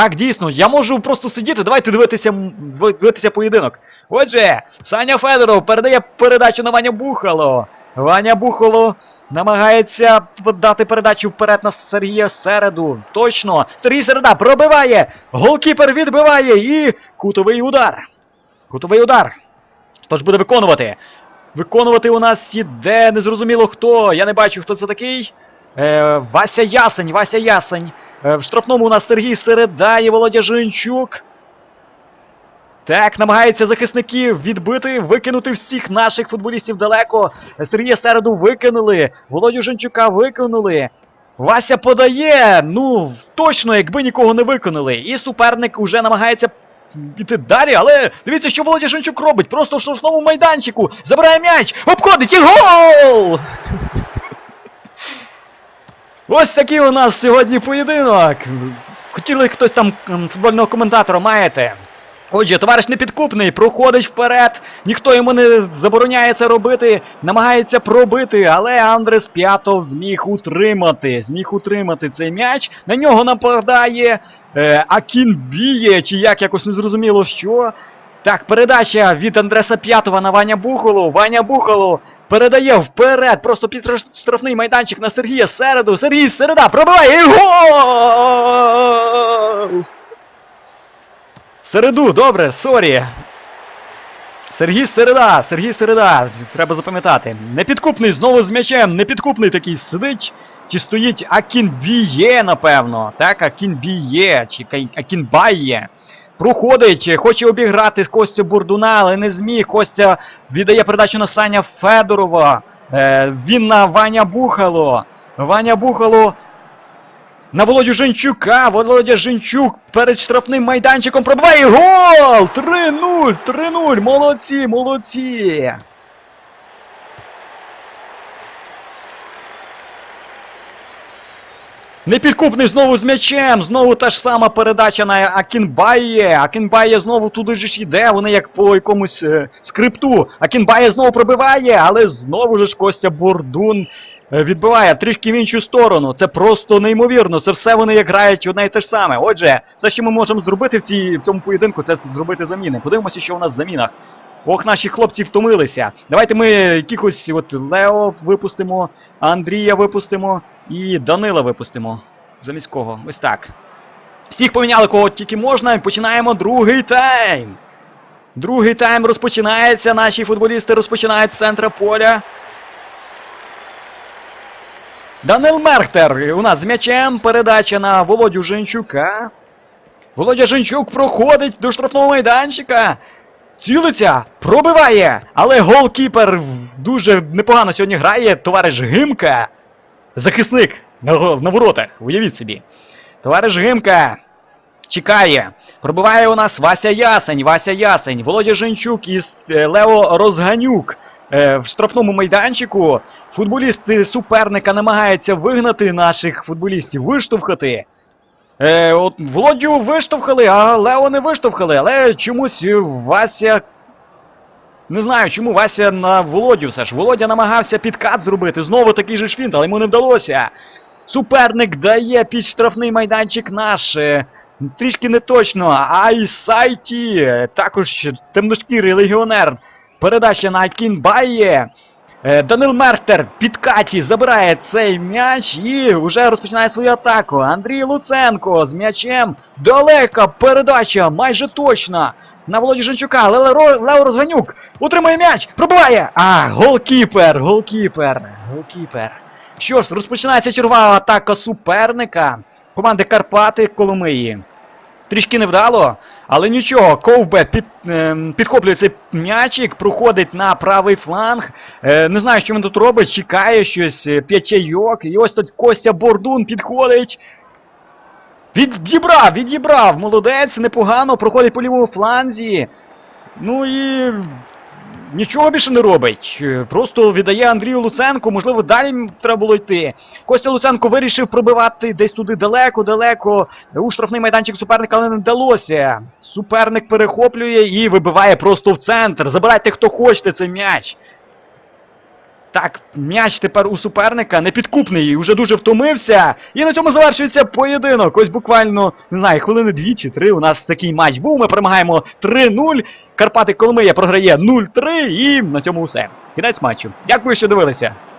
Так, дійсно, я можу просто сидіти. Давайте дивитися, дивитися поєдинок. Отже, Саня Федоров передає передачу на Ваня Бухало. Ваня Бухало намагається дати передачу вперед на Сергія Середу. Точно. Сергій Середа пробиває. Голкіпер відбиває і кутовий удар. Кутовий удар. Хто ж буде виконувати? Виконувати у нас іде незрозуміло хто. Я не бачу, хто це такий. Е, Вася Ясень, Вася Ясень. Е, в штрафному у нас Сергій Середа і Володя Жинчук. Так, намагається захисників відбити, викинути всіх наших футболістів далеко. Сергія Середу викинули, Володю Жинчука викинули. Вася подає. Ну, точно, якби нікого не виконали. І суперник уже намагається піти далі, але дивіться, що Володя Жинчук робить. Просто в штрафному майданчику. Забирає м'яч, обходить і гол! Ось такий у нас сьогодні поєдинок. Хотіли хтось там футбольного коментатора маєте. Отже, товариш непідкупний, проходить вперед, ніхто йому не забороняє це робити, намагається пробити, але Андрес П'ятов зміг утримати. Зміг утримати цей м'яч. На нього нападає е, Акінбіє, чи як якось не зрозуміло що. Так, передача від Андреса П'ятова на Ваня Бухолу. Ваня Бухолу передає вперед, просто під штрафний майданчик на Сергія Середу. Сергій Середа пробиває і гол! Середу, добре, сорі. Сергій Середа, Сергій Середа, треба запам'ятати. Непідкупний знову з м'ячем, непідкупний такий сидить. Чи стоїть Акінбіє, напевно. Так, Акінбіє, чи Акінбає. Проходить, хоче обіграти з Костю Бурдуна, але не зміг. Костя віддає передачу на Саня Федорова. Е, він на Ваня Бухало. Ваня Бухало на Володю Женчука. Володя Женчук перед штрафним майданчиком пробиває гол! 3-0! 3-0! Молодці, молодці! Непідкупний знову з м'ячем. Знову та ж сама передача на Акінбає. Акінбає знову туди ж йде. Вони як по якомусь е, скрипту. Акінбає знову пробиває, але знову ж Костя Бурдун е, відбиває трішки в іншу сторону. Це просто неймовірно. Це все вони як грають одне і те ж саме. Отже, все, що ми можемо зробити в, цій, в цьому поєдинку, це зробити заміни. Подивимося, що у нас в замінах. Ох, наші хлопці втомилися. Давайте ми якихось от Лео випустимо, Андрія випустимо і Данила випустимо. Замість кого? Ось так. Всіх поміняли кого тільки можна. Починаємо другий тайм. Другий тайм розпочинається. Наші футболісти розпочинають з центра поля. Данил Мерхтер у нас з м'ячем. Передача на Володю Женчука. Володя Женчук проходить до штрафного майданчика. Цілиться, пробиває, але голкіпер дуже непогано сьогодні грає. Товариш Гимка. Захисник на, на воротах, уявіть собі. Товариш Гимка чекає. Пробиває у нас Вася Ясень, Вася Ясень, Володя Женчук і е, Лео Розганюк. Е, В штрафному майданчику футболісти суперника намагаються вигнати наших футболістів, виштовхати. Е, от Володю виштовхали, а Лео не виштовхали, але чомусь Вася. Не знаю, чому Вася на Володю все ж. Володя намагався підкат зробити. Знову такий же швінт, але йому не вдалося. Суперник дає під штрафний майданчик наш. е, Трішки не точно. Айсайті. е, Також темношкірий легіонер. Передача на Кінбає. Е, Данил Мерхтер під Каті забирає цей м'яч і вже розпочинає свою атаку. Андрій Луценко з м'ячем. Далека передача, майже точна. На Володі Женчука. Але Лео Розганюк утримує м'яч, пробиває. А, голкіпер, голкіпер, голкіпер. Що ж, розпочинається чергова атака суперника. Команди Карпати Коломиї. Трішки невдало, але нічого. Ковбе під, е, підхоплює цей м'ячик, проходить на правий фланг. Е, не знаю, що він тут робить, чекає щось, е, п'є чайок. І ось тут Костя Бордун підходить. Відібрав, відібрав. Молодець, непогано, проходить по лівому фланзі. Ну і. Нічого більше не робить. Е, Просто віддає Андрію Луценку, можливо, далі треба було йти. Костя Луценко вирішив пробивати десь туди далеко-далеко у штрафний майданчик суперника, але не вдалося. Суперник перехоплює і вибиває просто в центр. Забирайте, хто хочете цей м'яч. Так, м'яч тепер у суперника, непідкупний, уже дуже втомився. І на цьому завершується поєдинок. Ось буквально, не знаю, хвилини дві чи три. У нас такий матч був. Ми перемагаємо 3-0. Карпати Коломия програє 0-3. І на цьому все. Кінець матчу. Дякую, що дивилися.